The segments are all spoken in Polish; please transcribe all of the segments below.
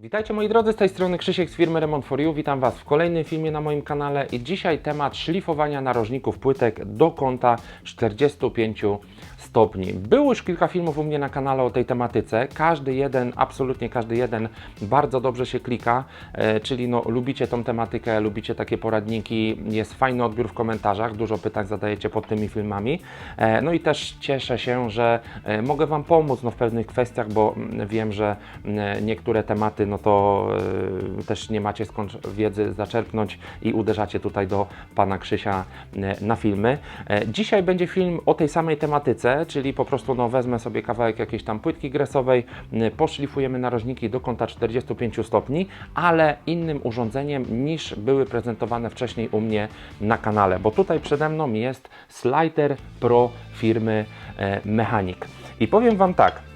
Witajcie moi drodzy, z tej strony Krzysiek z firmy Remont for You. Witam Was w kolejnym filmie na moim kanale i dzisiaj temat szlifowania narożników płytek do kąta 45 stopni. Było już kilka filmów u mnie na kanale o tej tematyce. Każdy jeden, absolutnie każdy jeden bardzo dobrze się klika, e, czyli no, lubicie tą tematykę, lubicie takie poradniki, jest fajny odbiór w komentarzach, dużo pytań zadajecie pod tymi filmami. E, no i też cieszę się, że e, mogę Wam pomóc no, w pewnych kwestiach, bo mm, wiem, że mm, niektóre tematy no to e, też nie macie skąd wiedzy zaczerpnąć i uderzacie tutaj do Pana Krzysia e, na filmy. E, Dzisiaj będzie film o tej samej tematyce, czyli po prostu no, wezmę sobie kawałek jakiejś tam płytki gresowej, m, poszlifujemy narożniki do kąta 45 stopni, ale innym urządzeniem niż były prezentowane wcześniej u mnie na kanale, bo tutaj przede mną jest Slider Pro firmy e, Mechanic. I powiem Wam tak,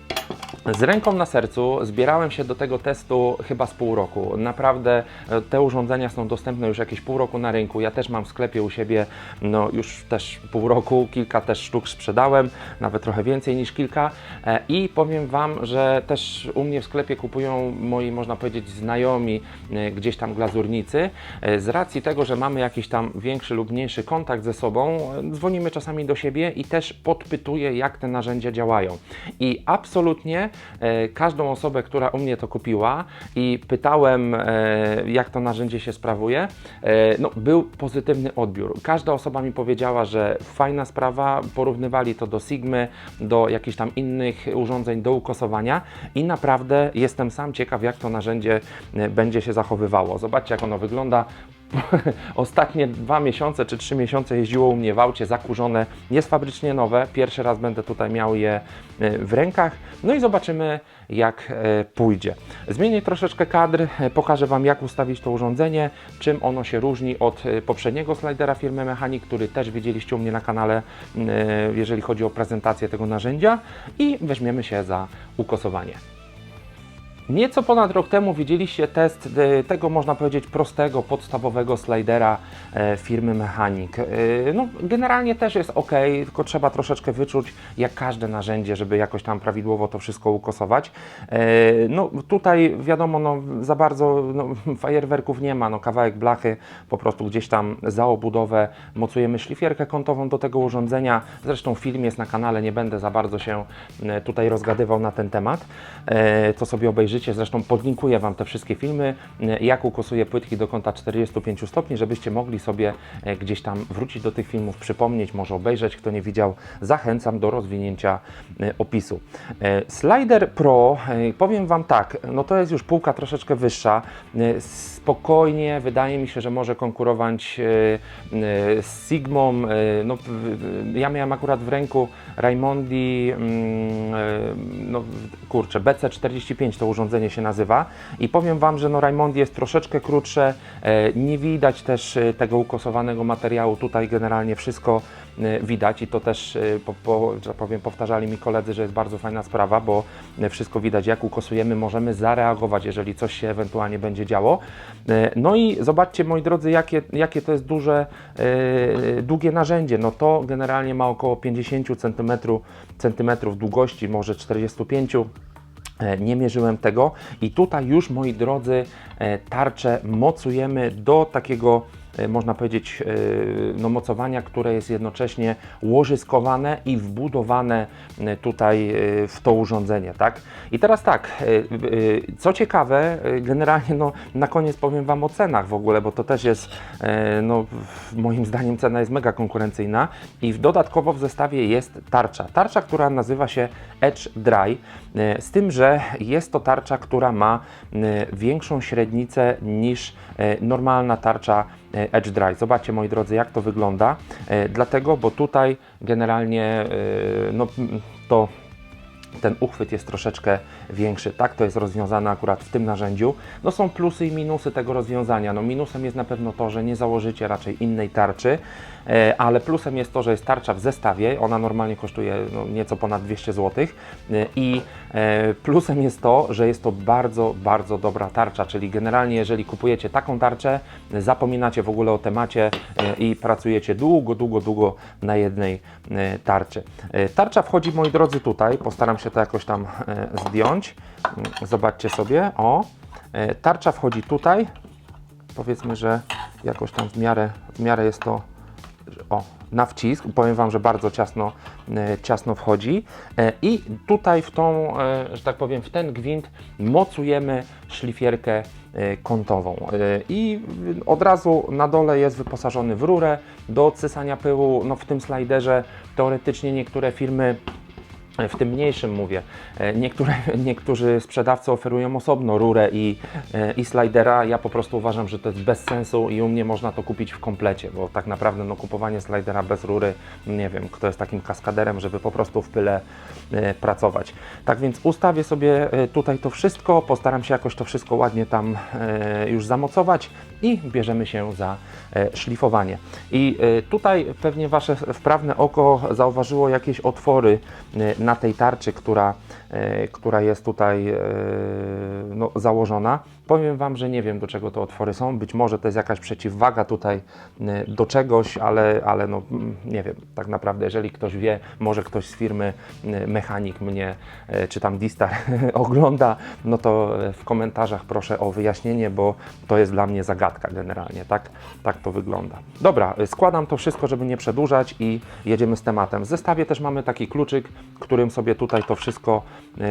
z ręką na sercu zbierałem się do tego testu chyba z pół roku. Naprawdę e, te urządzenia są dostępne już jakieś pół roku na rynku. Ja też mam w sklepie u siebie no już też pół roku, kilka też sztuk sprzedałem, nawet trochę więcej niż kilka. E, I powiem Wam, że też u mnie w sklepie kupują moi, można powiedzieć, znajomi e, gdzieś tam glazurnicy. Z racji tego, że mamy jakiś tam większy lub mniejszy kontakt ze sobą, dzwonimy czasami do siebie i też podpytuję, jak te narzędzia działają. I absolutnie e, każdą osobę, która u mnie to kupiła i pytałem, e, jak to narzędzie się sprawuje, e, no, był pozytywny odbiór. Każda osoba mi powiedziała, że fajna sprawa, porównywali to do Sigmy, do jakichś tam innych urządzeń do ukosowania i naprawdę jestem sam ciekaw, jak to narzędzie będzie się zachowywało. Zobaczcie, jak ono wygląda. Ostatnie dwa miesiące czy trzy miesiące jeździło u mnie w aucie zakurzone, jest fabrycznie nowe. Pierwszy raz będę tutaj miał je e, w rękach. No i zobaczymy, jak e, pójdzie. Zmienię troszeczkę kadr, e, pokażę Wam, jak ustawić to urządzenie, czym ono się różni od poprzedniego slidera firmy Mechanic, który też widzieliście u mnie na kanale, m, e, jeżeli chodzi o prezentację tego narzędzia i weźmiemy się za ukosowanie. Nieco ponad rok temu widzieliście test e, tego, można powiedzieć, prostego, podstawowego slidera e, firmy Mechanic. E, No, generalnie też jest ok, tylko trzeba troszeczkę wyczuć, jak każde narzędzie, żeby jakoś tam prawidłowo to wszystko ukosować. No, tutaj wiadomo, no, za bardzo no, fajerwerków nie ma, no, kawałek blachy, po prostu gdzieś tam za obudowę mocujemy szlifierkę kątową do tego urządzenia. Zresztą film jest na kanale, nie będę za bardzo się tutaj rozgadywał na ten temat. To sobie obejrzycie. Zresztą podlinkuję Wam te wszystkie filmy, e, jak ukosuję płytki do kąta 45 stopni, żebyście mogli sobie e, gdzieś tam wrócić do tych filmów, przypomnieć, może obejrzeć, kto nie widział. Zachęcam do rozwinięcia e, opisu. Slider Pro, powiem Wam tak, no to jest już półka troszeczkę wyższa. Spokojnie, wydaje mi się, że może konkurować z Sigmą. No, ja miałem akurat w ręku Raimondi, mm, no kurczę, BC45 to urządzenie się nazywa i powiem Wam, że no Raimondi jest troszeczkę krótsze, e, nie widać też e, tego ukosowanego materiału, tutaj generalnie wszystko e, widać i to też, po, po, że powiem, powtarzali mi koledzy, że jest bardzo fajna sprawa, bo wszystko widać jak ukosujemy, możemy zareagować, jeżeli coś się ewentualnie będzie działo. No i zobaczcie moi drodzy, jakie, jakie to jest duże, długie narzędzie. No to generalnie ma około 50 cm, centymetrów długości, może 45 E, nie mierzyłem tego i tutaj już moi drodzy e, tarczę mocujemy do takiego e, można powiedzieć e, no, mocowania, które jest jednocześnie łożyskowane i wbudowane e, tutaj e, w to urządzenie, tak? I teraz tak, e, e, co ciekawe, e, generalnie no, na koniec powiem Wam o cenach w ogóle, bo to też jest, e, no, moim zdaniem cena jest mega konkurencyjna i dodatkowo w zestawie jest tarcza. Tarcza, która nazywa się Edge Dry, e, z tym, że jest to tarcza, która ma e, większą średnicę niż e, normalna tarcza e, Edge Dry. Zobaczcie moi drodzy, jak to wygląda. E, Dlatego, bo tutaj generalnie e, no, to ten uchwyt jest troszeczkę większy. Tak to jest rozwiązane akurat w tym narzędziu. No są plusy i minusy tego rozwiązania. No minusem jest na pewno to, że nie założycie raczej innej tarczy, e, ale plusem jest to, że jest tarcza w zestawie. Ona normalnie kosztuje no, nieco ponad 200 zł e, i e, plusem jest to, że jest to bardzo, bardzo dobra tarcza, czyli generalnie jeżeli kupujecie taką tarczę, zapominacie w ogóle o temacie e, i pracujecie długo, długo, długo na jednej e, tarczy. E, Tarcza wchodzi, moi drodzy, tutaj. Postaram się to jakoś tam e, zdjąć. Mm, Zobaczcie sobie. O. E, Tarcza wchodzi tutaj. Powiedzmy, że jakoś tam w miarę, w miarę jest to o, na wcisk. Powiem Wam, że bardzo ciasno, e, ciasno wchodzi. E, I tutaj w tą, e, że tak powiem, w ten gwint mocujemy szlifierkę kątową. I od razu na dole jest wyposażony w rurę do odsysania pyłu. No w tym slajderze teoretycznie niektóre firmy w tym mniejszym mówię. E, Niektóre, niektórzy sprzedawcy oferują osobno rurę i, e, i slidera. Ja po prostu uważam, że to jest bez sensu i u mnie można to kupić w komplecie, bo tak naprawdę no, kupowanie slidera bez rury, nie wiem, kto jest takim kaskaderem, żeby po prostu w pyle e, pracować. Tak więc ustawię sobie tutaj to wszystko, postaram się jakoś to wszystko ładnie tam już zamocować i bierzemy się za e, szlifowanie. I e, tutaj pewnie Wasze wprawne oko zauważyło jakieś otwory e, na tej tarczy, która, która jest tutaj no, założona. Powiem Wam, że nie wiem do czego te otwory są. Być może to jest jakaś przeciwwaga tutaj e, do czegoś, ale, ale no, mm, nie wiem. Tak naprawdę, jeżeli ktoś wie, może ktoś z firmy e, mechanik mnie e, czy tam Distar ogląda, no to w komentarzach proszę o wyjaśnienie, bo to jest dla mnie zagadka generalnie. Tak, tak to wygląda. Dobra, składam to wszystko, żeby nie przedłużać i jedziemy z tematem. W zestawie też mamy taki kluczyk, którym sobie tutaj to wszystko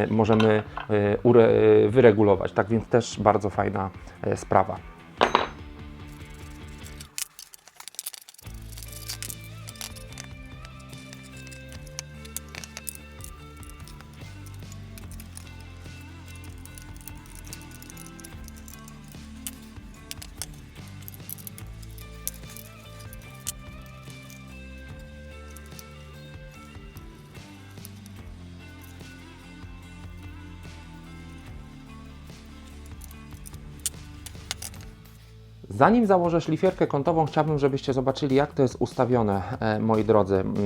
możemy wyregulować. Tak więc też bardzo fajna e, sprawa. Zanim założę szlifierkę kątową, chciałbym, żebyście zobaczyli, jak to jest ustawione, e, moi drodzy. Mm,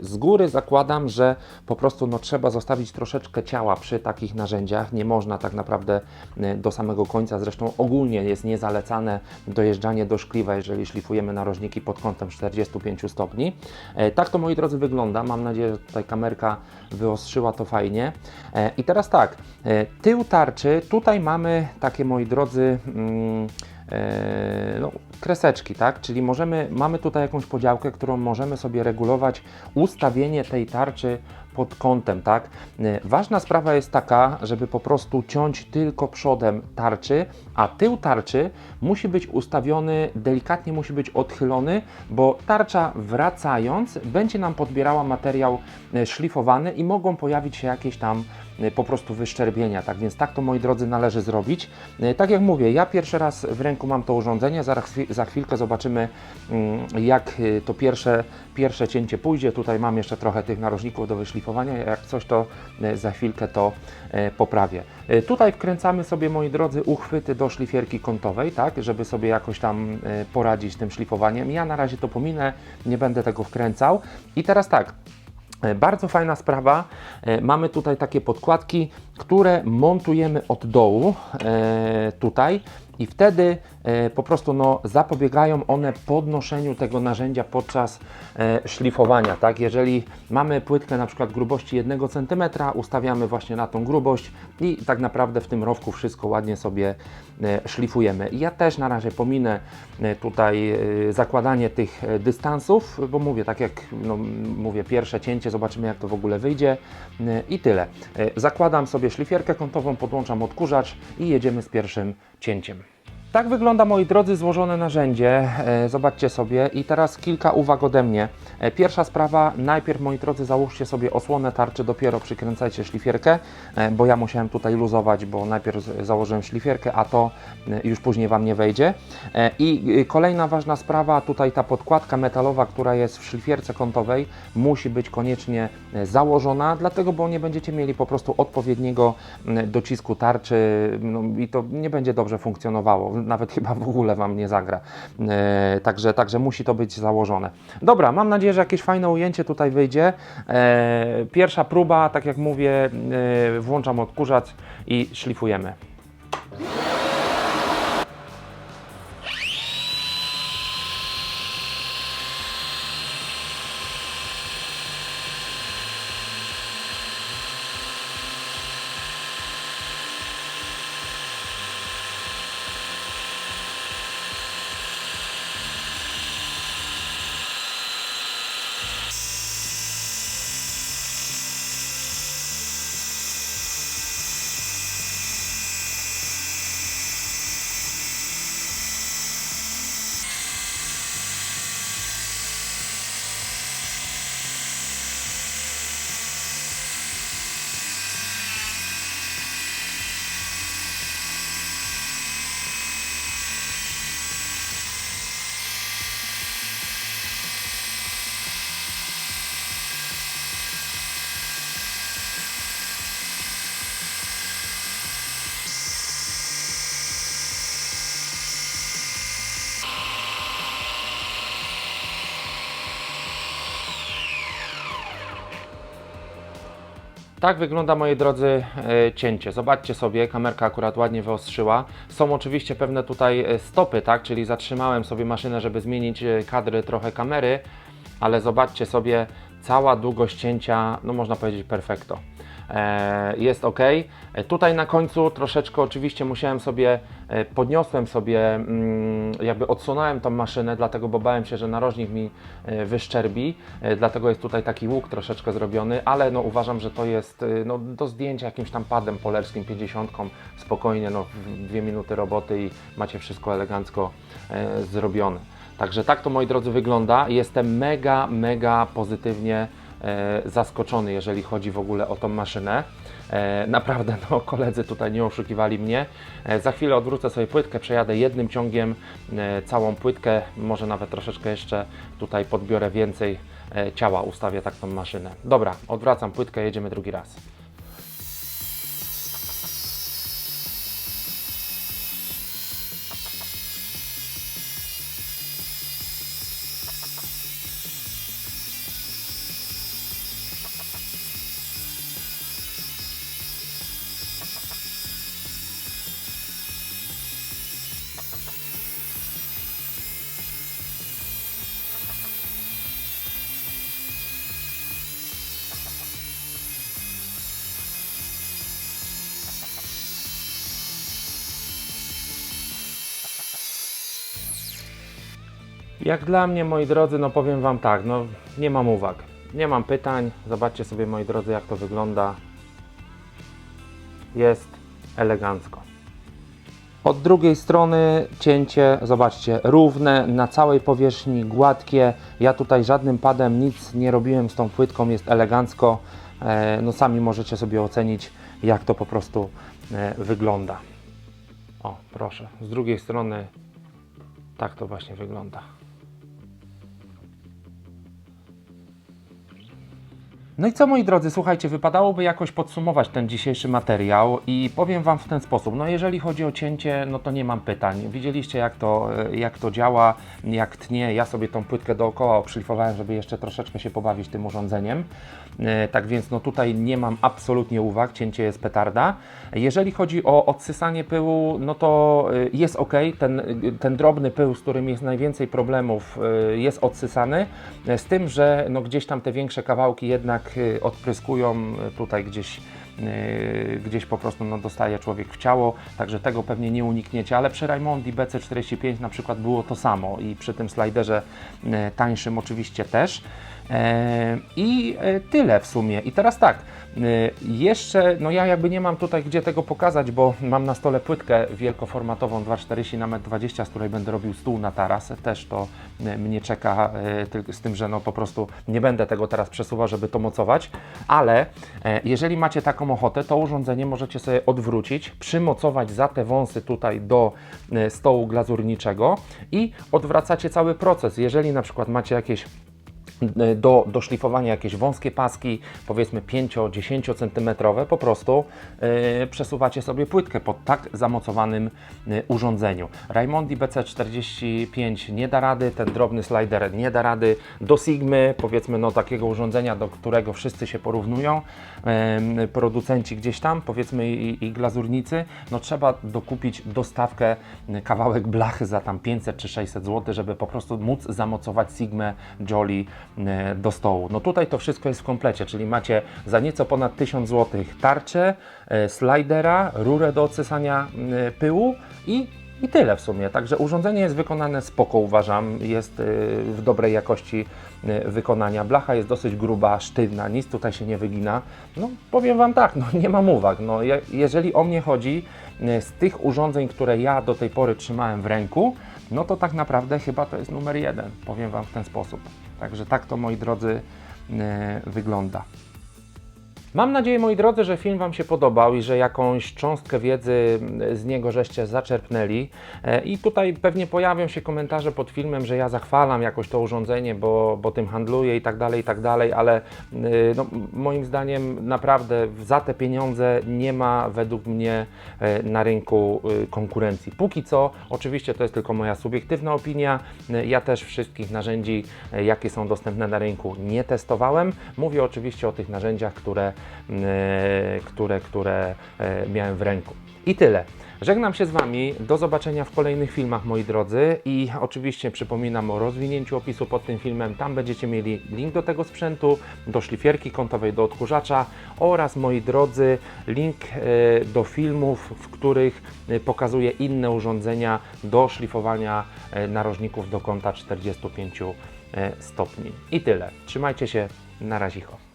Z góry zakładam, że po prostu no, trzeba zostawić troszeczkę ciała przy takich narzędziach. Nie można tak naprawdę e, do samego końca. Zresztą ogólnie jest niezalecane dojeżdżanie do szkliwa, jeżeli szlifujemy narożniki pod kątem 45 stopni. E, Tak to, moi drodzy, wygląda. Mam nadzieję, że tutaj kamerka wyostrzyła to fajnie. I teraz tak, tył tarczy, tutaj mamy takie, moi drodzy, mm, no, kreseczki, tak? Czyli możemy, mamy tutaj jakąś podziałkę, którą możemy sobie regulować ustawienie tej tarczy pod kątem, tak? E, Ważna sprawa jest taka, żeby po prostu ciąć tylko przodem tarczy, a tył tarczy musi być ustawiony, delikatnie musi być odchylony, bo tarcza wracając będzie nam podbierała materiał e, szlifowany i mogą pojawić się jakieś tam e, po prostu wyszczerbienia. Tak więc tak to moi drodzy należy zrobić. Tak jak mówię, ja pierwszy raz w ręku mam to urządzenie, zaraz, za chwilkę zobaczymy mm, jak to pierwsze, pierwsze cięcie pójdzie. Tutaj mam jeszcze trochę tych narożników do wyszlifowania, jak coś to e, za chwilkę to e, poprawię. E, Tutaj wkręcamy sobie moi drodzy uchwyty do szlifierki kątowej, tak, żeby sobie jakoś tam poradzić z tym szlifowaniem. Ja na razie to pominę, nie będę tego wkręcał. I teraz tak, Bardzo fajna sprawa. Mamy tutaj takie podkładki, które montujemy od dołu tutaj i wtedy e, po prostu no, zapobiegają one podnoszeniu tego narzędzia podczas e, szlifowania. Tak? Jeżeli mamy płytkę na przykład grubości 1 cm, ustawiamy właśnie na tą grubość i tak naprawdę w tym rowku wszystko ładnie sobie e, szlifujemy. I Ja też na razie pominę tutaj zakładanie tych dystansów, bo mówię, tak jak no, mówię, pierwsze cięcie, zobaczymy jak to w ogóle wyjdzie i tyle. Zakładam sobie szlifierkę kątową, podłączam odkurzacz i jedziemy z pierwszym cięciem. Tak wygląda, moi drodzy, złożone narzędzie. E, Zobaczcie sobie i teraz kilka uwag ode mnie. E, Pierwsza sprawa, najpierw, moi drodzy, załóżcie sobie osłonę tarczy, dopiero przykręcajcie szlifierkę, e, bo ja musiałem tutaj luzować, bo najpierw założyłem szlifierkę, a to już później Wam nie wejdzie. I kolejna ważna sprawa, tutaj ta podkładka metalowa, która jest w szlifierce kątowej, musi być koniecznie założona, dlatego, bo nie będziecie mieli po prostu odpowiedniego docisku tarczy no, i to nie będzie dobrze funkcjonowało, nawet chyba w ogóle Wam nie zagra. E, także, także musi to być założone. Dobra, mam nadzieję, że jakieś fajne ujęcie tutaj wyjdzie. E, pierwsza próba, tak jak mówię, e, włączam odkurzacz i szlifujemy. Tak wygląda, moi drodzy, e, cięcie. Zobaczcie sobie, kamerka akurat ładnie wyostrzyła. Są oczywiście pewne tutaj e, stopy, tak, czyli zatrzymałem sobie maszynę, żeby zmienić e, kadry trochę kamery, ale zobaczcie sobie, cała długość cięcia, no można powiedzieć perfekto. E, Jest ok. E, Tutaj na końcu troszeczkę oczywiście musiałem sobie, e, podniosłem sobie, mm, jakby odsunąłem tą maszynę, dlatego bo bałem się, że narożnik mi wyszczerbi, dlatego jest tutaj taki łuk troszeczkę zrobiony, ale no uważam, że to jest no, do zdjęcia jakimś tam padem polerskim 50 spokojnie, no dwie minuty roboty i macie wszystko elegancko zrobione. Także tak to moi drodzy wygląda. Jestem mega, mega pozytywnie zaskoczony, jeżeli chodzi w ogóle o tą maszynę. E, naprawdę, no, koledzy tutaj nie oszukiwali mnie. E, za chwilę odwrócę sobie płytkę, przejadę jednym ciągiem e, całą płytkę, może nawet troszeczkę jeszcze tutaj podbiorę więcej e, ciała, ustawię tak tą maszynę. Dobra, odwracam płytkę, jedziemy drugi raz. Jak dla mnie, moi drodzy, no powiem Wam tak, no nie mam uwag, nie mam pytań. Zobaczcie sobie, moi drodzy, jak to wygląda. Jest elegancko. Od drugiej strony cięcie, zobaczcie, równe, na całej powierzchni, gładkie. Ja tutaj żadnym padem nic nie robiłem z tą płytką, jest elegancko. E, No sami możecie sobie ocenić, jak to po prostu e, wygląda. O, proszę, z drugiej strony tak to właśnie wygląda. No i co moi drodzy, słuchajcie, wypadałoby jakoś podsumować ten dzisiejszy materiał i powiem Wam w ten sposób. No jeżeli chodzi o cięcie, no to nie mam pytań. Widzieliście jak to, e, jak to działa, jak tnie. Ja sobie tą płytkę dookoła obszlifowałem, żeby jeszcze troszeczkę się pobawić tym urządzeniem. E, Tak więc no tutaj nie mam absolutnie uwag, cięcie jest petarda. Jeżeli chodzi o odsysanie pyłu, no to e, jest ok, ten, ten drobny pył, z którym jest najwięcej problemów, jest odsysany, z tym, że no gdzieś tam te większe kawałki jednak e, odpryskują e, tutaj gdzieś e, gdzieś po prostu no, dostaje człowiek w ciało, także tego pewnie nie unikniecie, ale przy Raimondi BC45 na przykład było to samo i przy tym sliderze tańszym oczywiście też. E, I e, tyle w sumie. I teraz tak, e, jeszcze, no ja jakby nie mam tutaj gdzie tego pokazać, bo mam na stole płytkę wielkoformatową 240 na 1,20 m, z której będę robił stół na taras. Też to mnie czeka, z tym, że no po prostu nie będę tego teraz przesuwał, żeby to mocować, ale jeżeli macie taką ochotę, to urządzenie możecie sobie odwrócić, przymocować za te wąsy tutaj do stołu glazurniczego i odwracacie cały proces. Jeżeli na przykład macie jakieś do, do szlifowania jakieś wąskie paski, powiedzmy 5-10 cm, po prostu e, przesuwacie sobie płytkę pod tak zamocowanym e, urządzeniu. Raimondi BC45 nie da rady, ten drobny slider nie da rady. Do Sigmy, powiedzmy, no takiego urządzenia, do którego wszyscy się porównują, e, producenci gdzieś tam, powiedzmy i, i glazurnicy, no trzeba dokupić dostawkę, e, kawałek blachy za tam 500 czy 600 zł, żeby po prostu móc zamocować Sigmę Jolly e, do stołu. No tutaj to wszystko jest w komplecie, czyli macie za nieco ponad 1000 zł tarczę, e, slidera, rurę do odsysania e, pyłu i i tyle w sumie. Także urządzenie jest wykonane spoko, uważam. Jest e, w dobrej jakości e, wykonania. Blacha jest dosyć gruba, sztywna, nic tutaj się nie wygina. No powiem Wam tak, no nie mam uwag. No, je, jeżeli o mnie chodzi, e, z tych urządzeń, które ja do tej pory trzymałem w ręku, no to tak naprawdę chyba to jest numer jeden. Powiem Wam w ten sposób. Także tak to moi drodzy e, wygląda. Mam nadzieję, moi drodzy, że film Wam się podobał i że jakąś cząstkę wiedzy z niego żeście zaczerpnęli. E, I tutaj pewnie pojawią się komentarze pod filmem, że ja zachwalam jakoś to urządzenie, bo, bo tym handluję i tak dalej, i tak dalej, ale y, no, moim zdaniem naprawdę za te pieniądze nie ma według mnie e, na rynku konkurencji. Póki co, oczywiście to jest tylko moja subiektywna opinia. Ja też wszystkich narzędzi, e, jakie są dostępne na rynku, nie testowałem. Mówię oczywiście o tych narzędziach, które e, które, które e, miałem w ręku. I tyle. Żegnam się z Wami. Do zobaczenia w kolejnych filmach, moi drodzy. I oczywiście przypominam o rozwinięciu opisu pod tym filmem. Tam będziecie mieli link do tego sprzętu, do szlifierki kątowej, do odkurzacza oraz, moi drodzy, link e, do filmów, w których e, pokazuję inne urządzenia do szlifowania e, narożników do kąta 45 e, stopni. I tyle. Trzymajcie się. Na razie.